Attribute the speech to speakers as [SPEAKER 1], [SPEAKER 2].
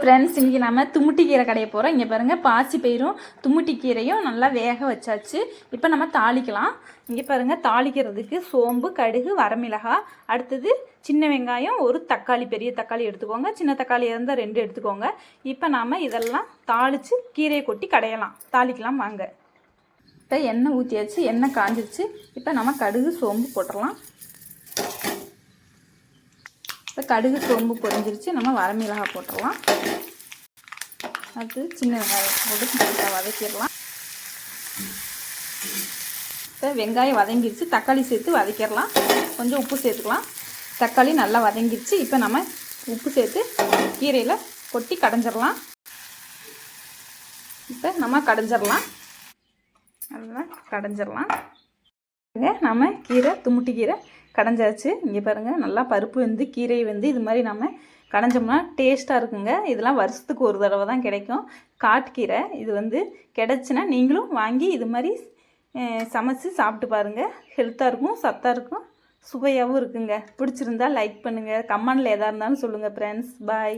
[SPEAKER 1] Friends இன்றைக்கி நம்ம துமுட்டி கீரை கடைய போகிறோம் இங்கே பாருங்கள் பாசி பயிரும் துமுட்டி கீரையும் நல்லா வேக வச்சாச்சு. இப்போ நம்ம தாளிக்கலாம். இங்கே பாருங்கள் தாளிக்கிறதுக்கு சோம்பு கடுகு வரமிளகாய் அடுத்தது சின்ன வெங்காயம் ஒரு தக்காளி பெரிய தக்காளி எடுத்துக்கோங்க. சின்ன தக்காளி இருந்தால் ரெண்டு எடுத்துக்கோங்க. இப்போ நாம் இதெல்லாம் தாளித்து கீரையை கொட்டி கடையலாம். தாளிக்கலாம் வாங்க. இப்போ எண்ணெய் ஊற்றியாச்சு எண்ணெய் காஞ்சிருச்சு. இப்போ நம்ம கடுகு சோம்பு போட்டுடலாம். இப்போ கடுகு சோம்பு பொரிஞ்சிருச்சு. நம்ம வரமிளகாய் போட்டுடலாம். அடுத்து சின்ன வெங்காயம் போட்டு நல்லா வதக்கிடலாம். இப்போ வெங்காயம் வதங்கிருச்சு. தக்காளி சேர்த்து வதக்கிடலாம். கொஞ்சம் உப்பு சேர்த்துக்கலாம். தக்காளி நல்லா வதங்கிருச்சு. இப்போ நம்ம உப்பு சேர்த்து கீரையில் கொட்டி கடைஞ்சிடலாம். இப்போ நம்ம கடைஞ்சிடலாம். நல்லா கடைஞ்சிடலாம். நம்ம கீரை துமுட்டி கீரை கடைஞ்சாச்சு. இங்கே பாருங்கள் நல்லா பருப்பு வந்து கீரை வந்து இது மாதிரி நம்ம கடைஞ்சோம்னா டேஸ்ட்டாக இருக்குங்க. இதெல்லாம் வருஷத்துக்கு ஒரு தடவை தான் கிடைக்கும். காட்டுக்கீரை இது வந்து கிடச்சுன்னா நீங்களும் வாங்கி இது மாதிரி சமைச்சு சாப்பிட்டு பாருங்கள் ஹெல்த்தாக இருக்கும் சத்தாக இருக்கும் சுவையாகவும் இருக்குங்க. பிடிச்சிருந்தா லைக் பண்ணுங்கள் கமெண்டில் எதாக இருந்தாலும் சொல்லுங்கள் ஃப்ரெண்ட்ஸ் பாய்